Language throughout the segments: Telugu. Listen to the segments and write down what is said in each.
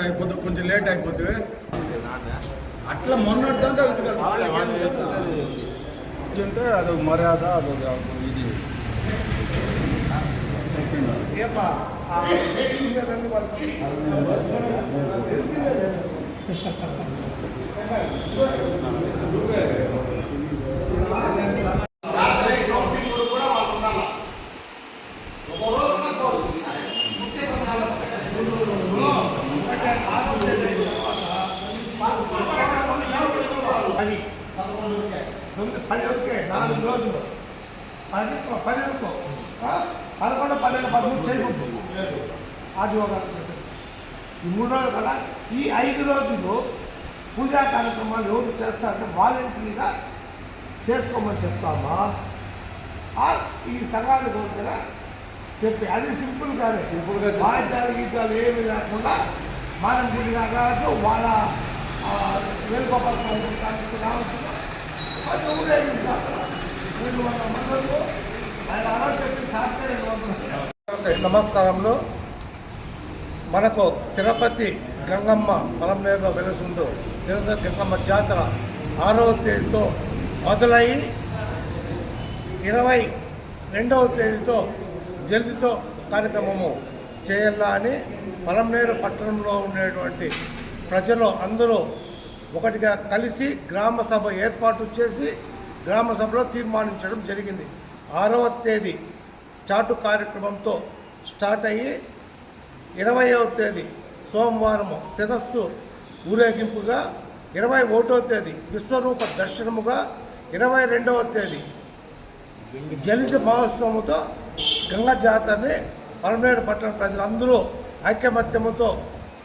అయిపోతుంది కొంచెం లేట్ అయిపోతుంది అట్లా మొన్నటిదాకా అంటే అది మర్యాద అదొక ఇది పది తొమ్మిది పది ఓకే నాలుగు రోజులు. పది పది ఆ? పదకొండు పన్నెండు పదమూడు చేయకూడదు అది ఒక ఈ మూడు రోజులు కదా ఈ ఐదు రోజులు పూజా కార్యక్రమాలు ఎవరు చేస్తారంటే వాలంటరీగా చేసుకోమని చెప్తామా? ఈ సంఘాలు దగ్గర చెప్పి అది సింపుల్ గానే Simple గా చేస్తాం. వాయిద్యాలు గీతాలు ఏమి లేకుండా మనం గుడిగా కావచ్చు వాళ్ళ వేణుగోపాల కావచ్చు కావచ్చు అది ఊరేగించాలి నమస్కారంలో మనకు తిరుపతి గంగమ్మ పొలంనేరులో వెలుసుందో తిరుపతి గంగమ్మ జాతర ఆరవ తేదీతో మొదలయ్యి ఇరవై రెండవ తేదీతో జల్దితో కార్యక్రమము చేయాలా అని పొలంనేరు పట్టణంలో ఉండేటువంటి ప్రజలు అందరూ ఒకటిగా కలిసి గ్రామ సభ ఏర్పాటు చేసి గ్రామ సభలో తీర్మానించడం జరిగింది. ఆరవ తేదీ చాటు కార్యక్రమంతో స్టార్ట్ అయ్యి ఇరవైవ తేదీ సోమవారము శిరస్సు ఊరేగింపుగా ఇరవై ఒకటో తేదీ విశ్వరూప దర్శనముగా ఇరవై రెండవ తేదీ జలిత మహోత్సవంతో గంగా జాతరని పలమనేరు పట్టణ ప్రజలందరూ ఐక్యమత్యముతో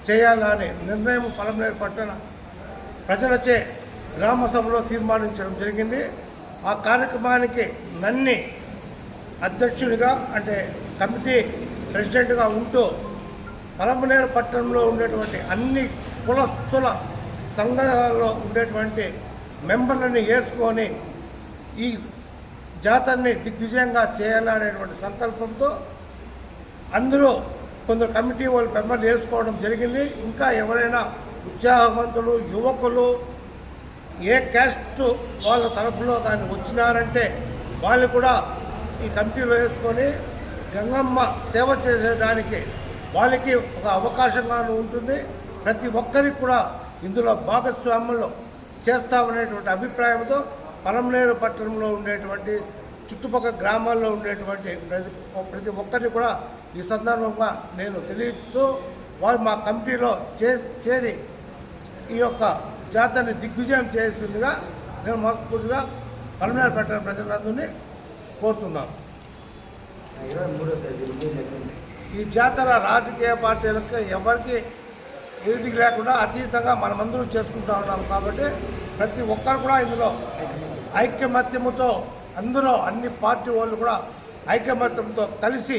చేయాలని నిర్ణయం పలమనేరు పట్టణ ప్రజలచే గ్రామ సభలో తీర్మానించడం జరిగింది. ఆ కార్యక్రమానికి నన్ని అధ్యక్షుడిగా అంటే కమిటీ ప్రెసిడెంట్గా ఉంటూ పలమనేరు పట్టణంలో ఉండేటువంటి అన్ని కులస్తుల సంఘాలలో ఉండేటువంటి మెంబర్లని వేసుకొని ఈ జాతరని దిగ్విజయంగా చేయాలనేటువంటి సంకల్పంతో అందరూ కొందరు కమిటీ వాళ్ళు మెంబర్లు వేసుకోవడం జరిగింది. ఇంకా ఎవరైనా ఉత్సాహవంతులు యువకులు ఏ క్యాస్ట్ వాళ్ళ తరఫులో కానీ వచ్చినారంటే వాళ్ళు కూడా ఈ కమిటీలో వేసుకొని గంగమ్మ సేవ చేసేదానికి వాళ్ళకి ఒక అవకాశంగాను ఉంటుంది. ప్రతి ఒక్కరికి కూడా ఇందులో భాగస్వామ్యంలో చేస్తామనేటువంటి అభిప్రాయంతో పలంనేరు పట్టణంలో ఉండేటువంటి చుట్టుపక్కల గ్రామాల్లో ఉండేటువంటి ప్రతి ప్రతి ఒక్కరిని కూడా ఈ సందర్భంగా నేను తెలియజేస్తూ వారు మా కమిటీలో చే చేరి ఈ యొక్క జాతరని దిగ్విజయం చేసిందిగా నేను మనస్ఫూర్తిగా పలమనేరు పట్టణ ప్రజలందరినీ కోరుతున్నాను. ఈ జాతర రాజకీయ పార్టీలకు ఎవరికి ఏది లేకుండా అతీతంగా మనమందరం చేసుకుంటా ఉన్నాం కాబట్టి ప్రతి ఒక్కరు కూడా ఇందులో ఐక్యమత్యముతో అందరూ అన్ని పార్టీ వాళ్ళు కూడా ఐకమత్యంతో కలిసి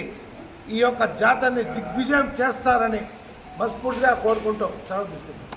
ఈ యొక్క జాతరని దిగ్విజయం చేస్తారని మనస్ఫూర్తిగా కోరుకుంటూ సెలవు తీసుకుంటాం